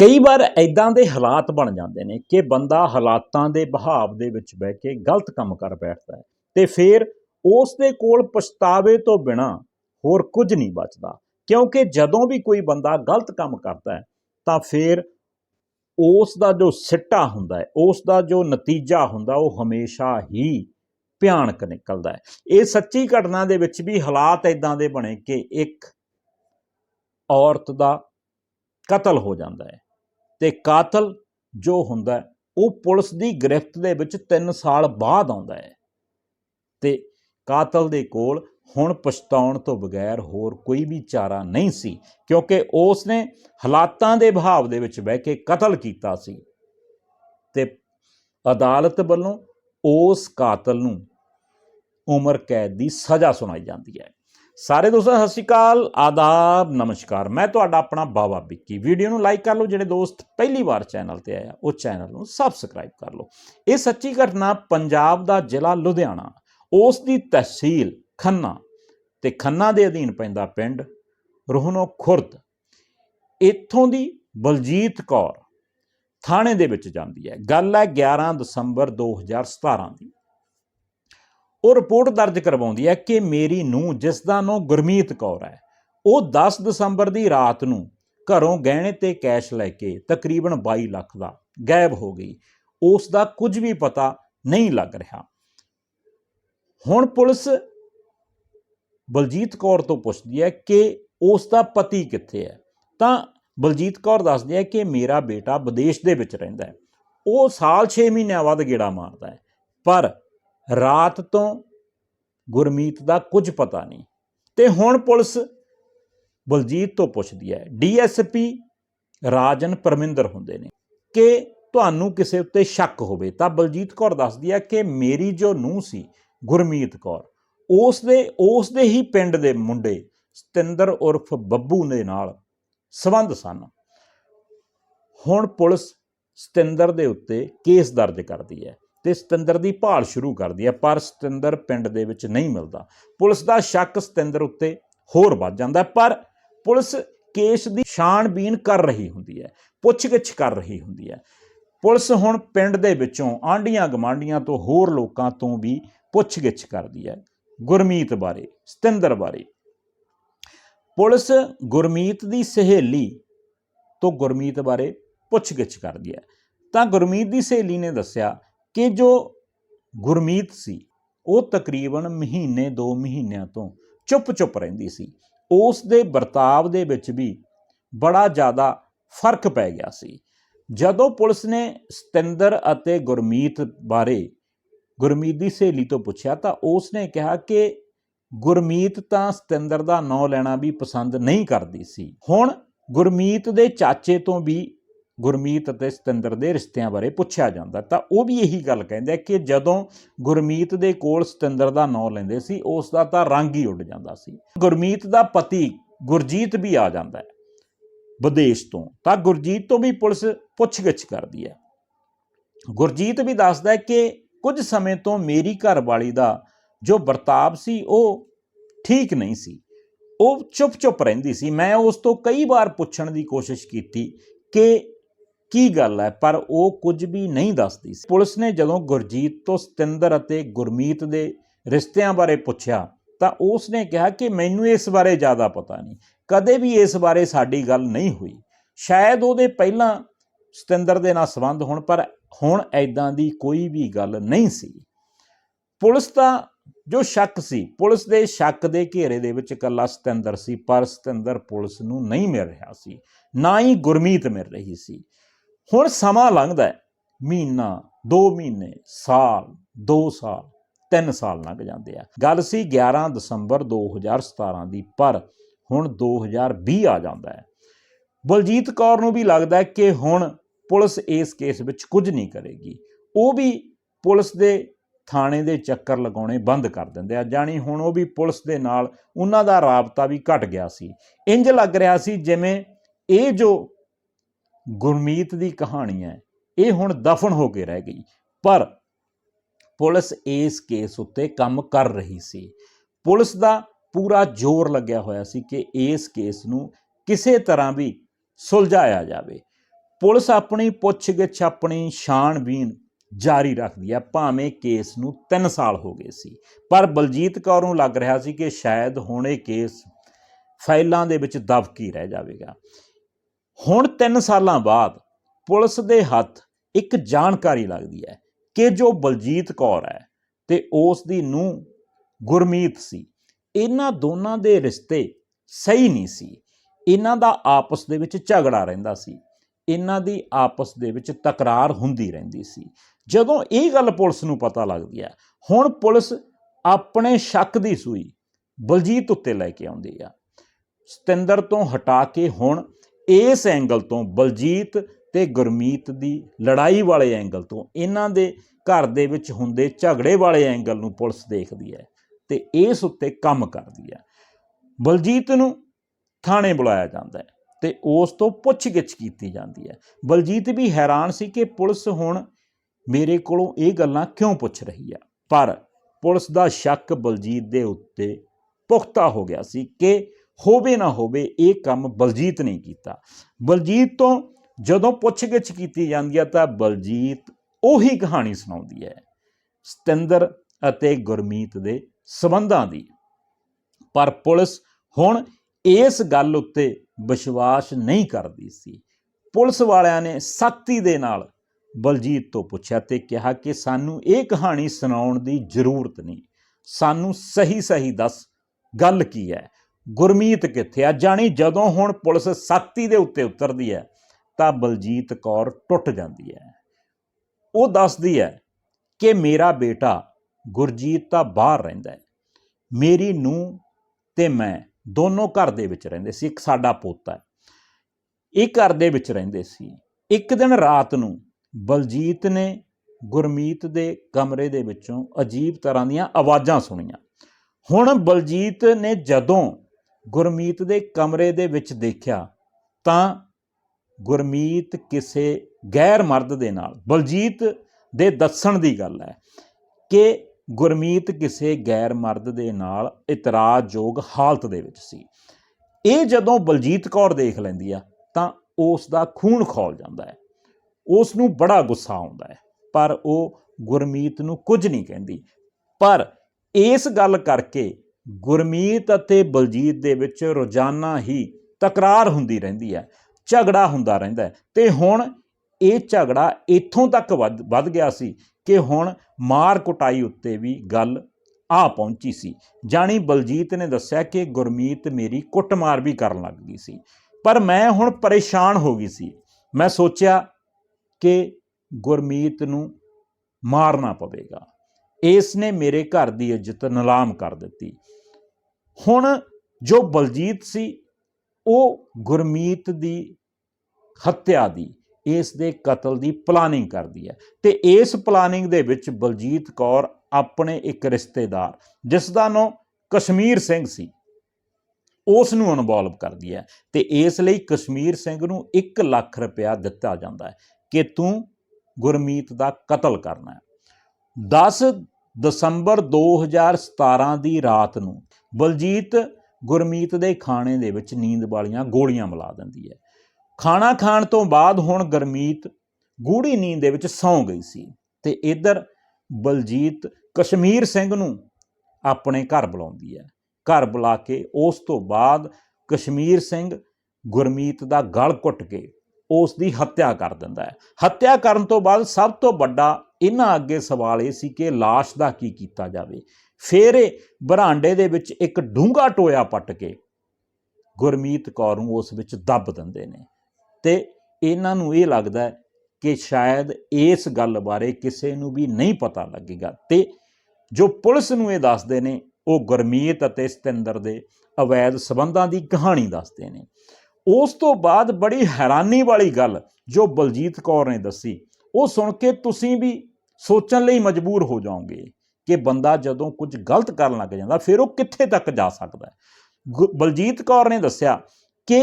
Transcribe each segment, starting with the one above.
ਕਈ ਵਾਰ ਐਦਾਂ ਦੇ ਹਾਲਾਤ ਬਣ ਜਾਂਦੇ ਨੇ ਕਿ ਬੰਦਾ ਹਾਲਾਤਾਂ ਦੇ ਬਹਾਵ ਦੇ ਵਿੱਚ ਬਹਿ ਕੇ ਗਲਤ ਕੰਮ ਕਰ ਬੈਠਦਾ ਹੈ ਤੇ ਫਿਰ ਉਸ ਦੇ ਕੋਲ ਪਛਤਾਵੇ ਤੋਂ ਬਿਨਾ ਹੋਰ ਕੁਝ ਨਹੀਂ ਬਚਦਾ। ਕਿਉਂਕਿ ਜਦੋਂ ਵੀ ਕੋਈ ਬੰਦਾ ਗਲਤ ਕੰਮ ਕਰਦਾ ਹੈ, ਤਾਂ ਫਿਰ ਉਸ ਦਾ ਜੋ ਸਿੱਟਾ ਹੁੰਦਾ ਹੈ, ਉਸ ਦਾ ਜੋ ਨਤੀਜਾ ਹੁੰਦਾ, ਉਹ ਹਮੇਸ਼ਾ ਹੀ ਭਿਆਨਕ ਨਿਕਲਦਾ ਹੈ। ਇਹ ਸੱਚੀ ਘਟਨਾ ਦੇ ਵਿੱਚ ਵੀ ਹਾਲਾਤ ਇਦਾਂ ਦੇ ਬਣੇ ਕਿ ਇੱਕ ਔਰਤ ਦਾ ਕਤਲ ਹੋ ਜਾਂਦਾ ਹੈ। ਤੇ ਕਾਤਲ ਜੋ ਹੁੰਦਾ ਉਹ ਪੁਲਿਸ ਦੀ ਗ੍ਰਿਫਤ ਦੇ ਵਿੱਚ 3 ਸਾਲ ਬਾਅਦ ਆਉਂਦਾ ਹੈ। ਤੇ ਕਾਤਲ ਦੇ ਕੋਲ ਹੁਣ ਪਛਤਾਉਣ ਤੋਂ ਬਗੈਰ ਹੋਰ ਕੋਈ ਵੀ ਚਾਰਾ ਨਹੀਂ ਸੀ, ਕਿਉਂਕਿ ਉਸ ਨੇ ਹਾਲਾਤਾਂ ਦੇ ਬਹਾਵ ਦੇ ਵਿੱਚ ਬਹਿ ਕੇ ਕਤਲ ਕੀਤਾ ਸੀ। ਤੇ ਅਦਾਲਤ ਵੱਲੋਂ ਉਸ ਕਾਤਲ ਨੂੰ ਉਮਰ ਕੈਦ ਦੀ ਸਜ਼ਾ ਸੁਣਾਈ ਜਾਂਦੀ ਹੈ। ਸਾਰੇ ਦੋਸਤਾਂ, ਸਤਿ ਸ਼੍ਰੀ ਅਕਾਲ। ਆਦਾਬ, ਨਮਸਕਾਰ। ਮੈਂ ਤੁਹਾਡਾ ਆਪਣਾ ਬਾਬਾ ਵਿੱਕੀ। ਵੀਡੀਓ ਨੂੰ ਲਾਈਕ ਕਰ ਲਓ, ਜਿਹੜੇ ਦੋਸਤ ਪਹਿਲੀ ਵਾਰ ਚੈਨਲ ਤੇ ਆਇਆ ਉਹ ਚੈਨਲ ਨੂੰ ਸਬਸਕ੍ਰਾਈਬ ਕਰ ਲਓ। ਇਹ ਸੱਚੀ ਘਟਨਾ ਪੰਜਾਬ ਦਾ ਜ਼ਿਲ੍ਹਾ ਲੁਧਿਆਣਾ, ਉਸ ਦੀ ਤਹਿਸੀਲ ਖੰਨਾ ਤੇ ਖੰਨਾ ਦੇ ਅਧੀਨ ਪੈਂਦਾ ਪਿੰਡ ਰੋਹਨੋ ਖੁਰਦ। ਇੱਥੋਂ ਦੀ ਬਲਜੀਤ ਕੌਰ ਥਾਣੇ ਦੇ ਵਿੱਚ ਜਾਂਦੀ ਹੈ। ਗੱਲ ਹੈ 11 ਦਸੰਬਰ 2017 ਦੀ। ਉਹ ਰਿਪੋਰਟ ਦਰਜ ਕਰਵਾਉਂਦੀ ਹੈ ਕਿ ਮੇਰੀ ਨੂੰਹ, ਜਿਸ ਦਾ ਨਾਂ ਗੁਰਮੀਤ ਕੌਰ ਹੈ, ਉਹ 10 ਦਸੰਬਰ ਦੀ ਰਾਤ ਨੂੰ ਘਰੋਂ ਗਹਿਣੇ ਤੇ ਕੈਸ਼ ਲੈ ਕੇ ਤਕਰੀਬਨ 22 ਲੱਖ ਦਾ ਗਾਇਬ ਹੋ ਗਈ। ਉਸ ਦਾ ਕੁਝ ਵੀ ਪਤਾ ਨਹੀਂ ਲੱਗ ਰਿਹਾ। ਹੁਣ ਪੁਲਿਸ ਬਲਜੀਤ ਕੌਰ ਤੋਂ ਪੁੱਛਦੀ ਹੈ ਕਿ ਉਸ ਦਾ ਪਤੀ ਕਿੱਥੇ ਹੈ? ਤਾਂ ਬਲਜੀਤ ਕੌਰ ਦੱਸਦੀ ਹੈ ਕਿ ਮੇਰਾ ਬੇਟਾ ਵਿਦੇਸ਼ ਦੇ ਵਿੱਚ ਰਹਿੰਦਾ ਹੈ। ਉਹ ਸਾਲ 6 ਮਹੀਨਿਆਂ ਬਾਅਦ ਗੇੜਾ ਮਾਰਦਾ ਹੈ। ਪਰ ਰਾਤ ਤੋਂ ਗੁਰਮੀਤ ਦਾ ਕੁਝ ਪਤਾ ਨਹੀਂ। ਤੇ ਹੁਣ ਪੁਲਿਸ ਬਲਜੀਤ ਤੋਂ ਪੁੱਛਦੀ ਹੈ ਡੀਐਸਪੀ ਰਾਜਨ ਪਰਮਿੰਦਰ ਹੁੰਦੇ ਨੇ ਕਿ ਤੁਹਾਨੂੰ ਕਿਸੇ ਉੱਤੇ ਸ਼ੱਕ ਹੋਵੇ ਤਾਂ ਬਲਜੀਤ ਕੌਰ ਦੱਸਦੀ ਹੈ ਕਿ ਮੇਰੀ ਜੋ ਨੂੰਹ ਸੀ, ਗੁਰਮੀਤ ਕੌਰ ਉਸ ਦੇ ਉਸ ਦੇ ਹੀ ਪਿੰਡ ਦੇ ਮੁੰਡੇ ਸਤਿੰਦਰ ਉਰਫ ਬੱਬੂ ਦੇ ਨਾਲ ਸਬੰਧ ਸਨ। ਹੁਣ ਪੁਲਿਸ ਸਤਿੰਦਰ ਦੇ ਉੱਤੇ ਕੇਸ ਦਰਜ ਕਰਦੀ ਹੈ। ਤੇ ਸਤਿੰਦਰ ਦੀ ਭਾਲ ਸ਼ੁਰੂ ਕਰਦੀ ਹੈ, ਪਰ ਸਤਿੰਦਰ ਪਿੰਡ ਦੇ ਵਿੱਚ ਨਹੀਂ ਮਿਲਦਾ। ਪੁਲਿਸ ਦਾ ਸ਼ੱਕ ਸਤਿੰਦਰ ਉੱਤੇ ਹੋਰ ਵੱਧ ਜਾਂਦਾ ਪਰ ਪੁਲਿਸ ਕੇਸ ਦੀ ਛਾਣਬੀਨ ਕਰ ਰਹੀ ਹੁੰਦੀ ਹੈ, ਪੁੱਛਗਿੱਛ ਕਰ ਰਹੀ ਹੁੰਦੀ ਹੈ। ਪੁਲਿਸ ਹੁਣ ਪਿੰਡ ਦੇ ਵਿੱਚੋਂ ਆਂਡੀਆਂ ਗਮਾਂਡੀਆਂ ਤੋਂ ਹੋਰ ਲੋਕਾਂ ਤੋਂ ਵੀ ਪੁੱਛਗਿੱਛ ਕਰਦੀ ਹੈ, ਗੁਰਮੀਤ ਬਾਰੇ, ਸਤਿੰਦਰ ਬਾਰੇ। ਪੁਲਿਸ ਗੁਰਮੀਤ ਦੀ ਸਹੇਲੀ ਤੋਂ ਗੁਰਮੀਤ ਬਾਰੇ ਪੁੱਛਗਿੱਛ ਕਰਦੀ ਹੈ। ਤਾਂ ਗੁਰਮੀਤ ਦੀ ਸਹੇਲੀ ਨੇ ਦੱਸਿਆ ਕਿ ਜੋ ਗੁਰਮੀਤ ਸੀ, ਉਹ ਤਕਰੀਬਨ ਮਹੀਨੇ 2 ਮਹੀਨਿਆਂ ਤੋਂ ਚੁੱਪ-ਚੁੱਪ ਰਹਿੰਦੀ ਸੀ। ਉਸ ਦੇ ਵਰਤਾਵ ਦੇ ਵਿੱਚ ਵੀ ਬੜਾ ਜ਼ਿਆਦਾ ਫ਼ਰਕ ਪੈ ਗਿਆ ਸੀ। ਜਦੋਂ ਪੁਲਿਸ ਨੇ ਸਤਿੰਦਰ ਅਤੇ ਗੁਰਮੀਤ ਬਾਰੇ ਗੁਰਮੀਤ ਦੀ ਸਹੇਲੀ ਤੋਂ ਪੁੱਛਿਆ, ਤਾਂ ਉਸ ਨੇ ਕਿਹਾ ਕਿ ਗੁਰਮੀਤ ਤਾਂ ਸਤਿੰਦਰ ਦਾ ਨਾਂ ਲੈਣਾ ਵੀ ਪਸੰਦ ਨਹੀਂ ਕਰਦੀ ਸੀ। ਹੁਣ ਗੁਰਮੀਤ ਦੇ ਚਾਚੇ ਤੋਂ ਵੀ ਗੁਰਮੀਤ ਅਤੇ ਸਤਿੰਦਰ ਦੇ ਰਿਸ਼ਤਿਆਂ ਬਾਰੇ ਪੁੱਛਿਆ ਜਾਂਦਾ। ਤਾਂ ਉਹ ਵੀ ਇਹੀ ਗੱਲ ਕਹਿੰਦੇ ਕਿ ਜਦੋਂ ਗੁਰਮੀਤ ਦੇ ਕੋਲ ਸਤਿੰਦਰ ਦਾ ਨਾਂ ਲੈਂਦੇ ਸੀ ਉਸ ਦਾ ਤਾਂ ਰੰਗ ਹੀ ਉੱਡ ਜਾਂਦਾ ਸੀ। ਗੁਰਮੀਤ ਦਾ ਪਤੀ ਗੁਰਜੀਤ ਵੀ ਆ ਜਾਂਦਾ ਹੈ ਵਿਦੇਸ਼ ਤੋਂ। ਤਾਂ ਗੁਰਜੀਤ ਤੋਂ ਵੀ ਪੁਲਿਸ ਪੁੱਛਗਿੱਛ ਕਰਦੀ ਹੈ। ਗੁਰਜੀਤ ਵੀ ਦੱਸਦਾ ਹੈ ਕਿ ਕੁਝ ਸਮੇਂ ਤੋਂ ਮੇਰੀ ਘਰਵਾਲੀ ਦਾ ਜੋ ਵਰਤਾਵ ਸੀ, ਉਹ ਠੀਕ ਨਹੀਂ ਸੀ। ਉਹ ਚੁੱਪ-ਚੁੱਪ ਰਹਿੰਦੀ ਸੀ। ਮੈਂ ਉਸ ਤੋਂ ਕਈ ਵਾਰ ਪੁੱਛਣ ਦੀ ਕੋਸ਼ਿਸ਼ ਕੀਤੀ ਕਿ ਕੀ ਗੱਲ ਹੈ? ਪਰ ਉਹ ਕੁਝ ਵੀ ਨਹੀਂ ਦੱਸਦੀ ਸੀ। ਪੁਲਿਸ ਨੇ ਜਦੋਂ ਗੁਰਜੀਤ ਤੋਂ ਸਤਿੰਦਰ ਅਤੇ ਗੁਰਮੀਤ ਦੇ ਰਿਸ਼ਤਿਆਂ ਬਾਰੇ ਪੁੱਛਿਆ, ਤਾਂ ਉਸ ਨੇ ਕਿਹਾ ਕਿ ਮੈਨੂੰ ਇਸ ਬਾਰੇ ਜ਼ਿਆਦਾ ਪਤਾ ਨਹੀਂ। ਕਦੇ ਵੀ ਇਸ ਬਾਰੇ ਸਾਡੀ ਗੱਲ ਨਹੀਂ ਹੋਈ। ਸ਼ਾਇਦ ਉਹਦੇ ਪਹਿਲਾਂ ਸਤਿੰਦਰ ਦੇ ਨਾਲ ਸੰਬੰਧ ਹੋਣ, ਪਰ ਹੁਣ ਐਦਾਂ ਦੀ ਕੋਈ ਵੀ ਗੱਲ ਨਹੀਂ ਸੀ। ਪੁਲਿਸ ਦਾ ਜੋ ਸ਼ੱਕ ਸੀ, ਪੁਲਿਸ ਦੇ ਸ਼ੱਕ ਦੇ ਘੇਰੇ ਦੇ ਵਿੱਚ ਇਕੱਲਾ ਸਤਿੰਦਰ ਸੀ, ਪਰ ਸਤਿੰਦਰ ਪੁਲਿਸ ਨੂੰ ਨਹੀਂ ਮਿਲ ਰਿਹਾ ਸੀ, ਨਾ ਹੀ ਗੁਰਮੀਤ ਮਿਲ ਰਹੀ ਸੀ। ਹੁਣ ਸਮਾਂ ਲੰਘਦਾ ਹੈ। ਮਹੀਨਾ 2 ਮਹੀਨੇ, ਸਾਲ 2 ਸਾਲ 3 ਸਾਲ ਲੰਘ ਜਾਂਦੇ ਆ। ਗੱਲ ਸੀ 11 ਦਸੰਬਰ 2017 ਦੀ, ਪਰ ਹੁਣ 2020 ਆ ਜਾਂਦਾ ਹੈ। ਬਲਜੀਤ ਕੌਰ ਨੂੰ ਵੀ ਲੱਗਦਾ ਕਿ ਹੁਣ ਪੁਲਿਸ ਇਸ ਕੇਸ ਵਿੱਚ ਕੁਝ ਨਹੀਂ ਕਰੇਗੀ। ਉਹ ਵੀ ਪੁਲਿਸ ਦੇ ਥਾਣੇ ਦੇ ਚੱਕਰ ਲਗਾਉਣੇ ਬੰਦ ਕਰ ਦਿੰਦੇ ਆ। ਜਾਣੀ ਹੁਣ ਉਹ ਵੀ ਪੁਲਿਸ ਦੇ ਨਾਲ ਉਹਨਾਂ ਦਾ ਰਾਬਤਾ ਵੀ ਘਟ ਗਿਆ ਸੀ। ਇੰਜ ਲੱਗ ਰਿਹਾ ਸੀ ਜਿਵੇਂ ਇਹ ਜੋ ਗੁਰਮੀਤ ਦੀ ਕਹਾਣੀ ਹੈ। ਇਹ ਹੁਣ ਦਫਨ ਹੋ ਕੇ ਰਹਿ ਗਈ। ਪਰ ਪੁਲਿਸ ਇਸ ਕੇਸ ਉੱਤੇ ਕੰਮ ਕਰ ਰਹੀ ਸੀ। ਪੁਲਿਸ ਦਾ ਪੂਰਾ ਜ਼ੋਰ ਲੱਗਿਆ ਹੋਇਆ ਸੀ ਕਿ ਇਸ ਕੇਸ ਨੂੰ ਕਿਸੇ ਤਰ੍ਹਾਂ ਵੀ ਸੁਲਝਾਇਆ ਜਾਵੇ। ਪੁਲਿਸ ਆਪਣੀ ਪੁੱਛਗਿੱਛ, ਆਪਣੀ ਛਾਣਬੀਨ ਜਾਰੀ ਰੱਖਦੀ ਹੈ। ਭਾਵੇਂ ਕੇਸ ਨੂੰ 3 ਸਾਲ ਹੋ ਗਏ ਸੀ। ਪਰ ਬਲਜੀਤ ਕੌਰ ਨੂੰ ਲੱਗ ਰਿਹਾ ਸੀ ਕਿ ਸ਼ਾਇਦ ਹੁਣ ਇਹ ਕੇਸ ਫਾਈਲਾਂ ਦੇ ਵਿੱਚ ਦਬਕੀ ਰਹਿ ਜਾਵੇਗਾ। ਹੁਣ 3 ਸਾਲਾਂ ਬਾਅਦ ਪੁਲਿਸ ਦੇ ਹੱਥ ਇੱਕ ਜਾਣਕਾਰੀ ਲੱਗਦੀ ਹੈ ਕਿ ਜੋ ਬਲਜੀਤ ਕੌਰ ਹੈ ਤੇ ਉਸ ਦੀ ਨੂੰ ਗੁਰਮੀਤ ਸੀ, ਇਹਨਾਂ ਦੋਨਾਂ ਦੇ ਰਿਸ਼ਤੇ ਸਹੀ ਨਹੀਂ ਸੀ। ਇਹਨਾਂ ਦਾ ਆਪਸ ਦੇ ਵਿੱਚ ਝਗੜਾ ਰਹਿੰਦਾ ਸੀ। ਇਹਨਾਂ ਦੀ ਆਪਸ ਦੇ ਵਿੱਚ ਤਕਰਾਰ ਹੁੰਦੀ ਰਹਿੰਦੀ ਸੀ। ਜਦੋਂ ਇਹ ਗੱਲ ਪੁਲਿਸ ਨੂੰ ਪਤਾ ਲੱਗਦੀ ਹੈ, ਹੁਣ ਪੁਲਿਸ ਆਪਣੇ ਸ਼ੱਕ ਦੀ ਸੂਈ ਬਲਜੀਤ ਉੱਤੇ ਲੈ ਕੇ ਆਉਂਦੀ ਆ। ਸਤਿੰਦਰ ਤੋਂ ਹਟਾ ਕੇ ਹੁਣ ਇਸ ਐਂਗਲ ਤੋਂ ਬਲਜੀਤ ਤੇ ਗੁਰਮੀਤ ਦੀ ਲੜਾਈ ਵਾਲੇ ਐਂਗਲ ਤੋਂ ਇਹਨਾਂ ਦੇ ਘਰ ਦੇ ਵਿੱਚ ਹੁੰਦੇ ਝਗੜੇ ਵਾਲੇ ਐਂਗਲ ਨੂੰ ਪੁਲਿਸ ਦੇਖਦੀ ਹੈ ਤੇ ਇਸ ਉੱਤੇ ਕੰਮ ਕਰਦੀ ਹੈ। ਬਲਜੀਤ ਨੂੰ ਥਾਣੇ ਬੁਲਾਇਆ ਜਾਂਦਾ ਹੈ ਤੇ ਉਸ ਤੋਂ ਪੁੱਛਗਿੱਛ ਕੀਤੀ ਜਾਂਦੀ ਹੈ। ਬਲਜੀਤ ਵੀ ਹੈਰਾਨ ਸੀ ਕਿ ਪੁਲਿਸ ਹੁਣ ਮੇਰੇ ਕੋਲੋਂ ਇਹ ਗੱਲਾਂ ਕਿਉਂ ਪੁੱਛ ਰਹੀ ਹੈ? ਪਰ ਪੁਲਿਸ ਦਾ ਸ਼ੱਕ ਬਲਜੀਤ ਦੇ ਉੱਤੇ ਪੁਖਤਾ ਹੋ ਗਿਆ ਸੀ ਕਿ ਹੋਵੇ ਨਾ ਹੋਵੇ, ਇਹ ਕੰਮ ਬਲਜੀਤ ਨੇ ਕੀਤਾ। ਬਲਜੀਤ ਤੋਂ ਜਦੋਂ ਪੁੱਛਗਿੱਛ ਕੀਤੀ ਜਾਂਦੀ ਹੈ ਤਾਂ ਬਲਜੀਤ ਉਹੀ ਕਹਾਣੀ ਸੁਣਾਉਂਦੀ ਹੈ, ਸਤਿੰਦਰ ਅਤੇ ਗੁਰਮੀਤ ਦੇ ਸਬੰਧਾਂ ਦੀ। ਪਰ ਪੁਲਿਸ ਹੁਣ ਇਸ ਗੱਲ ਉੱਤੇ ਵਿਸ਼ਵਾਸ ਨਹੀਂ ਕਰਦੀ ਸੀ। ਪੁਲਿਸ ਵਾਲਿਆਂ ਨੇ ਸਖਤੀ ਦੇ ਨਾਲ ਬਲਜੀਤ ਤੋਂ ਪੁੱਛਿਆ ਤੇ ਕਿਹਾ ਕਿ ਸਾਨੂੰ ਇਹ ਕਹਾਣੀ ਸੁਣਾਉਣ ਦੀ ਜ਼ਰੂਰਤ ਨਹੀਂ। ਸਾਨੂੰ ਸਹੀ ਸਹੀ ਦੱਸ ਗੱਲ ਕੀ ਹੈ? ਗੁਰਮੀਤ ਕਿੱਥੇ ਆ? ਜਾਣੀ ਜਦੋਂ ਹੁਣ ਪੁਲਿਸ ਸਖਤੀ ਦੇ ਉੱਤੇ ਉਤਰਦੀ ਹੈ, ਤਾਂ ਬਲਜੀਤ ਕੌਰ ਟੁੱਟ ਜਾਂਦੀ ਹੈ। ਉਹ ਦੱਸਦੀ ਹੈ ਕਿ ਮੇਰਾ ਬੇਟਾ ਗੁਰਜੀਤ ਤਾਂ ਬਾਹਰ ਰਹਿੰਦਾ ਹੈ। ਮੇਰੀ ਨੂੰਹ ਤੇ ਮੈਂ ਦੋਨੋਂ ਘਰ ਦੇ ਵਿੱਚ ਰਹਿੰਦੇ ਸੀ, ਇੱਕ ਸਾਡਾ ਪੋਤਾ ਹੈ। ਇਹ ਘਰ ਦੇ ਵਿੱਚ ਰਹਿੰਦੇ ਸੀ। ਇੱਕ ਦਿਨ ਰਾਤ ਨੂੰ ਬਲਜੀਤ ਨੇ ਗੁਰਮੀਤ ਦੇ ਕਮਰੇ ਦੇ ਵਿੱਚੋਂ ਅਜੀਬ ਤਰ੍ਹਾਂ ਦੀਆਂ ਆਵਾਜ਼ਾਂ ਸੁਣੀਆਂ। ਹੁਣ ਬਲਜੀਤ ਨੇ ਜਦੋਂ ਗੁਰਮੀਤ ਦੇ ਕਮਰੇ ਦੇ ਵਿੱਚ ਦੇਖਿਆ ਤਾਂ ਗੁਰਮੀਤ ਕਿਸੇ ਗੈਰ ਮਰਦ ਦੇ ਨਾਲ, ਬਲਜੀਤ ਦੇ ਦੱਸਣ ਦੀ ਗੱਲ ਹੈ ਕਿ ਗੁਰਮੀਤ ਕਿਸੇ ਗੈਰ ਮਰਦ ਦੇ ਨਾਲ ਇਤਰਾਜ਼ਯੋਗ ਹਾਲਤ ਦੇ ਵਿੱਚ ਸੀ। ਇਹ ਜਦੋਂ ਬਲਜੀਤ ਕੌਰ ਦੇਖ ਲੈਂਦੀ ਆ ਤਾਂ ਉਸ ਦਾ ਖੂਨ ਖੋਲ ਜਾਂਦਾ ਹੈ ਉਸ ਨੂੰ ਬੜਾ ਗੁੱਸਾ ਆਉਂਦਾ ਹੈ, ਪਰ ਉਹ ਗੁਰਮੀਤ ਨੂੰ ਕੁਝ ਨਹੀਂ ਕਹਿੰਦੀ। ਪਰ ਇਸ ਗੱਲ ਕਰਕੇ ਗੁਰਮੀਤ ਅਤੇ ਬਲਜੀਤ ਦੇ ਵਿੱਚ ਰੋਜ਼ਾਨਾ ਹੀ ਤਕਰਾਰ ਹੁੰਦੀ ਰਹਿੰਦੀ ਹੈ, ਝਗੜਾ ਹੁੰਦਾ ਰਹਿੰਦਾ ਹੈ। ਤੇ ਹੁਣ ਇਹ ਝਗੜਾ ਇੱਥੋਂ ਤੱਕ ਵੱਧ ਵੱਧ ਗਿਆ ਸੀ ਕਿ ਹੁਣ ਮਾਰ ਕੁਟਾਈ ਉੱਤੇ ਵੀ ਗੱਲ ਆ ਪਹੁੰਚੀ ਸੀ। ਜਾਣੀ ਬਲਜੀਤ ਨੇ ਦੱਸਿਆ ਕਿ ਗੁਰਮੀਤ ਮੇਰੀ ਕੁੱਟਮਾਰ ਵੀ ਕਰਨ ਲੱਗ ਗਈ ਸੀ। ਪਰ ਮੈਂ ਹੁਣ ਪਰੇਸ਼ਾਨ ਹੋ ਗਈ ਸੀ। ਮੈਂ ਸੋਚਿਆ ਕਿ ਗੁਰਮੀਤ ਨੂੰ ਮਾਰਨਾ ਪਵੇਗਾ। ਇਸ ਨੇ ਮੇਰੇ ਘਰ ਦੀ ਇੱਜ਼ਤ ਨਿਲਾਮ ਕਰ ਦਿੱਤੀ। ਹੁਣ ਜੋ ਬਲਜੀਤ ਸੀ, ਉਹ ਗੁਰਮੀਤ ਦੀ ਹੱਤਿਆ ਦੀ ਇਸ ਦੇ ਕਤਲ ਦੀ ਪਲਾਨਿੰਗ ਕਰਦੀ ਹੈ। ਤੇ ਇਸ ਪਲਾਨਿੰਗ ਦੇ ਵਿੱਚ ਬਲਜੀਤ ਕੌਰ ਆਪਣੇ ਇੱਕ ਰਿਸ਼ਤੇਦਾਰ ਜਿਸ ਦਾ ਨਾਮ ਕਸ਼ਮੀਰ ਸਿੰਘ ਸੀ ਉਸ ਨੂੰ ਇਨਵੋਲਵ ਕਰਦੀ ਹੈ ਤੇ ਇਸ ਲਈ ਕਸ਼ਮੀਰ ਸਿੰਘ ਨੂੰ 1 ਲੱਖ ਰੁਪਇਆ ਦਿੱਤਾ ਜਾਂਦਾ ਹੈ ਕਿ ਤੂੰ ਗੁਰਮੀਤ ਦਾ ਕਤਲ ਕਰਨਾ ਹੈ। 10 ਦਸੰਬਰ 2017 ਦੀ ਰਾਤ ਨੂੰ ਬਲਜੀਤ ਗੁਰਮੀਤ ਦੇ ਖਾਣੇ ਦੇ ਵਿੱਚ ਨੀਂਦ ਵਾਲੀਆਂ ਗੋਲੀਆਂ ਮਿਲਾ ਦਿੰਦੀ ਹੈ। ਖਾਣਾ ਖਾਣ ਤੋਂ ਬਾਅਦ ਹੁਣ ਗੁਰਮੀਤ ਗੂੜੀ ਨੀਂਦ ਦੇ ਵਿੱਚ ਸੌਂ ਗਈ ਸੀ ਤੇ ਇੱਧਰ ਬਲਜੀਤ ਕਸ਼ਮੀਰ ਸਿੰਘ ਨੂੰ ਆਪਣੇ ਘਰ ਬੁਲਾਉਂਦੀ ਹੈ। ਘਰ ਬੁਲਾ ਕੇ ਉਸ ਤੋਂ ਬਾਅਦ ਕਸ਼ਮੀਰ ਸਿੰਘ ਗੁਰਮੀਤ ਦਾ ਗਲ ਘੁੱਟ ਕੇ ਉਸ ਦੀ ਹੱਤਿਆ ਕਰ ਦਿੰਦਾ ਹੈ। ਹੱਤਿਆ ਕਰਨ ਤੋਂ ਬਾਅਦ ਸਭ ਤੋਂ ਵੱਡਾ ਇਹਨਾਂ ਅੱਗੇ ਸਵਾਲ ਇਹ ਸੀ ਕਿ লাশ ਦਾ ਕੀ ਕੀਤਾ ਜਾਵੇ। ਫਿਰ ਇਹ ਬਰਾਂਡੇ ਦੇ ਵਿੱਚ ਇੱਕ ਡੂੰਘਾ ਟੋਇਆ ਪੱਟ ਕੇ ਗੁਰਮੀਤ ਕੌਰ ਨੂੰ ਉਸ ਵਿੱਚ ਦੱਬ ਦਿੰਦੇ ਨੇ। ਤੇ ਇਹਨਾਂ ਨੂੰ ਇਹ ਲੱਗਦਾ ਹੈ ਕਿ ਸ਼ਾਇਦ ਇਸ ਗੱਲ ਬਾਰੇ ਕਿਸੇ ਨੂੰ ਵੀ ਨਹੀਂ ਪਤਾ ਲੱਗੇਗਾ। ਤੇ ਜੋ ਪੁਲਿਸ ਨੂੰ ਇਹ ਦੱਸਦੇ ਨੇ, ਉਹ ਗੁਰਮੀਤ ਅਤੇ ਸਤਿੰਦਰ ਦੇ ਅਵੈਧ ਸਬੰਧਾਂ ਦੀ ਕਹਾਣੀ ਦੱਸਦੇ ਨੇ। ਉਸ ਤੋਂ ਬਾਅਦ ਬੜੀ ਹੈਰਾਨੀ ਵਾਲੀ ਗੱਲ ਜੋ ਬਲਜੀਤ ਕੌਰ ਨੇ ਦੱਸੀ, ਉਹ ਸੁਣ ਕੇ ਤੁਸੀਂ ਵੀ ਸੋਚਣ ਲਈ ਮਜਬੂਰ ਹੋ ਜਾਓਗੇ ਕਿ ਬੰਦਾ ਜਦੋਂ ਕੁਝ ਗਲਤ ਕਰਨ ਲੱਗ ਜਾਂਦਾ ਫਿਰ ਉਹ ਕਿੱਥੇ ਤੱਕ ਜਾ ਸਕਦਾ ਹੈ ਗੁ- ਬਲਜੀਤ ਕੌਰ ਨੇ ਦੱਸਿਆ ਕਿ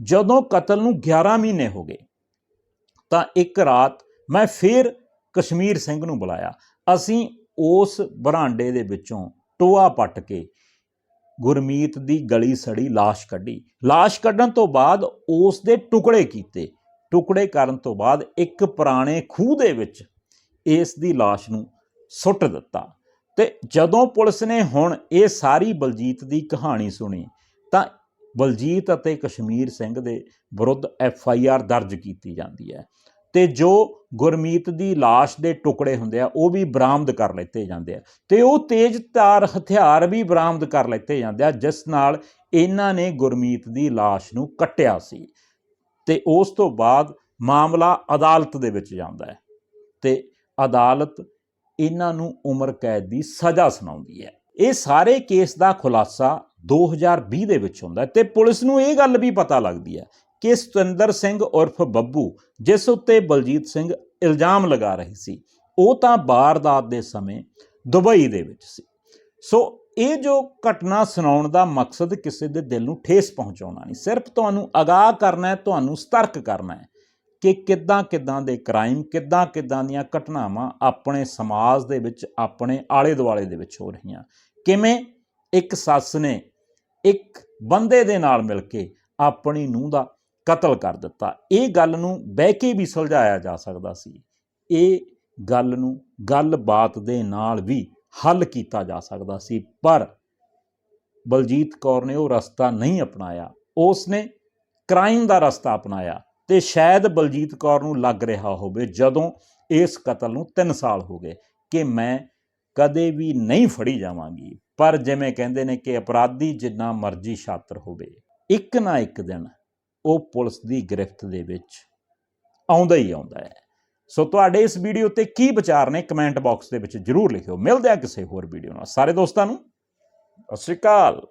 ਜਦੋਂ ਕਤਲ ਨੂੰ 11 ਮਹੀਨੇ ਹੋ ਗਏ ਤਾਂ ਇੱਕ ਰਾਤ ਮੈਂ ਫਿਰ ਕਸ਼ਮੀਰ ਸਿੰਘ ਨੂੰ ਬੁਲਾਇਆ ਅਸੀਂ ਉਸ ਬਰਾਂਡੇ ਦੇ ਵਿੱਚੋਂ ਟੋਆ ਪੱਟ ਕੇ ਗੁਰਮੀਤ ਦੀ ਗਲੀ ਸੜੀ লাশ ਕੱਢੀ লাশ ਕੱਢਣ ਤੋਂ ਬਾਅਦ ਉਸ ਦੇ ਟੁਕੜੇ ਕੀਤੇ ਟੁਕੜੇ ਕਰਨ ਤੋਂ ਬਾਅਦ ਇੱਕ ਪੁਰਾਣੇ ਖੂਹ ਦੇ ਵਿੱਚ ਇਸ ਦੀ ਲਾਸ਼ ਨੂੰ ਸੁੱਟ ਦਿੱਤਾ। ਤੇ ਜਦੋਂ ਪੁਲਿਸ ਨੇ ਹੁਣ ਇਹ ਸਾਰੀ ਬਲਜੀਤ ਦੀ ਕਹਾਣੀ ਸੁਣੀ, ਤਾਂ ਬਲਜੀਤ ਅਤੇ ਕਸ਼ਮੀਰ ਸਿੰਘ ਦੇ ਵਿਰੁੱਧ ਐਫ ਆਈ ਆਰ ਦਰਜ ਕੀਤੀ ਜਾਂਦੀ ਹੈ। ਤੇ ਜੋ ਗੁਰਮੀਤ ਦੀ ਲਾਸ਼ ਦੇ ਟੁਕੜੇ ਹੁੰਦੇ ਆ, ਉਹ ਵੀ ਬਰਾਮਦ ਕਰ ਲਿੱਤੇ ਜਾਂਦੇ ਆ। ਤੇ ਉਹ ਤੇਜ਼ ਤਾਰ ਹਥਿਆਰ ਵੀ ਬਰਾਮਦ ਕਰ ਲਿੱਤੇ ਜਾਂਦੇ ਆ, ਜਿਸ ਨਾਲ ਇਹਨਾਂ ਨੇ ਗੁਰਮੀਤ ਦੀ ਲਾਸ਼ ਨੂੰ ਕੱਟਿਆ ਸੀ। ਤੇ ਉਸ ਤੋਂ ਬਾਅਦ ਮਾਮਲਾ ਅਦਾਲਤ ਦੇ ਵਿੱਚ ਜਾਂਦਾ ਹੈ। ਤੇ ਅਦਾਲਤ ਇਹਨਾਂ ਨੂੰ ਉਮਰ ਕੈਦ ਦੀ ਸਜ਼ਾ ਸੁਣਾਉਂਦੀ ਹੈ। ਇਹ ਸਾਰੇ ਕੇਸ ਦਾ ਖੁਲਾਸਾ 2020 ਦੇ ਵਿੱਚ ਹੁੰਦਾ ਹੈ ਤੇ ਪੁਲਿਸ ਨੂੰ ਇਹ ਗੱਲ ਵੀ ਪਤਾ ਲੱਗਦੀ ਹੈ ਕਿ ਸਤਿੰਦਰ ਸਿੰਘ ਉਰਫ ਬੱਬੂ, ਜਿਸ ਉੱਤੇ ਬਲਜੀਤ ਸਿੰਘ ਇਲਜ਼ਾਮ ਲਗਾ ਰਹੀ ਸੀ, ਉਹ ਤਾਂ ਵਾਰਦਾਤ ਦੇ ਸਮੇਂ ਦੁਬਈ ਦੇ ਵਿੱਚ ਸੀ। ਸੋ ਇਹ ਜੋ ਘਟਨਾ ਸੁਣਾਉਣ ਦਾ ਮਕਸਦ ਕਿਸੇ ਦੇ ਦਿਲ ਨੂੰ ਠੇਸ ਪਹੁੰਚਾਉਣਾ ਨਹੀਂ, ਸਿਰਫ ਤੁਹਾਨੂੰ ਅਗਾਹ ਕਰਨਾ ਹੈ, ਤੁਹਾਨੂੰ ਸਤਰਕ ਕਰਨਾ ਹੈ ਕਿ ਕਿੱਦਾਂ ਕਿੱਦਾਂ ਦੇ ਕ੍ਰਾਈਮ, ਕਿੱਦਾਂ ਕਿੱਦਾਂ ਦੀਆਂ ਘਟਨਾਵਾਂ ਆਪਣੇ ਸਮਾਜ ਦੇ ਵਿੱਚ, ਆਪਣੇ ਆਲੇ ਦੁਆਲੇ ਦੇ ਵਿੱਚ ਹੋ ਰਹੀਆਂ। ਕਿਵੇਂ ਇੱਕ ਸੱਸ ਨੇ ਇੱਕ ਬੰਦੇ ਦੇ ਨਾਲ ਮਿਲ ਕੇ ਆਪਣੀ ਨੂੰਹ ਦਾ ਕਤਲ ਕਰ ਦਿੱਤਾ? ਇਹ ਗੱਲ ਨੂੰ ਬਹਿ ਕੇ ਵੀ ਸੁਲਝਾਇਆ ਜਾ ਸਕਦਾ ਸੀ। ਇਹ ਗੱਲ ਨੂੰ ਗੱਲਬਾਤ ਦੇ ਨਾਲ ਵੀ ਹੱਲ ਕੀਤਾ ਜਾ ਸਕਦਾ ਸੀ, ਪਰ ਬਲਜੀਤ ਕੌਰ ਨੇ ਉਹ ਰਸਤਾ ਨਹੀਂ ਅਪਣਾਇਆ। ਉਸ ਨੇ ਕ੍ਰਾਈਮ ਦਾ ਰਸਤਾ ਅਪਣਾਇਆ। ਤੇ ਸ਼ਾਇਦ ਬਲਜੀਤ ਕੌਰ ਨੂੰ ਲੱਗ ਰਿਹਾ ਹੋਵੇ ਜਦੋਂ ਇਸ ਕਤਲ ਨੂੰ 3 ਸਾਲ ਹੋ ਗਏ ਕਿ ਮੈਂ ਕਦੇ ਵੀ ਨਹੀਂ ਫੜੀ ਜਾਵਾਂਗੀ। ਪਰ ਜਿਵੇਂ ਕਹਿੰਦੇ ਨੇ ਕਿ ਅਪਰਾਧੀ ਜਿੰਨਾ ਮਰਜ਼ੀ ਛਾਤਰ ਹੋਵੇ, ਇੱਕ ਨਾ ਇੱਕ ਦਿਨ ਉਹ ਪੁਲਿਸ ਦੀ ਗ੍ਰਿਫਤ ਦੇ ਵਿੱਚ ਆਉਂਦਾ ਹੀ ਆਉਂਦਾ ਹੈ। ਸੋ ਤੁਹਾਡੇ ਇਸ ਵੀਡੀਓ ਤੇ ਕੀ ਵਿਚਾਰ ਨੇ ਕਮੈਂਟ ਬਾਕਸ ਦੇ ਵਿੱਚ ਜਰੂਰ ਲਿਖਿਓ। ਮਿਲਦੇ ਆ ਕਿਸੇ ਹੋਰ ਵੀਡੀਓ ਨਾਲ। ਸਾਰੇ ਦੋਸਤਾਂ ਨੂੰ, ਸਤਿ ਸ਼੍ਰੀ ਅਕਾਲ।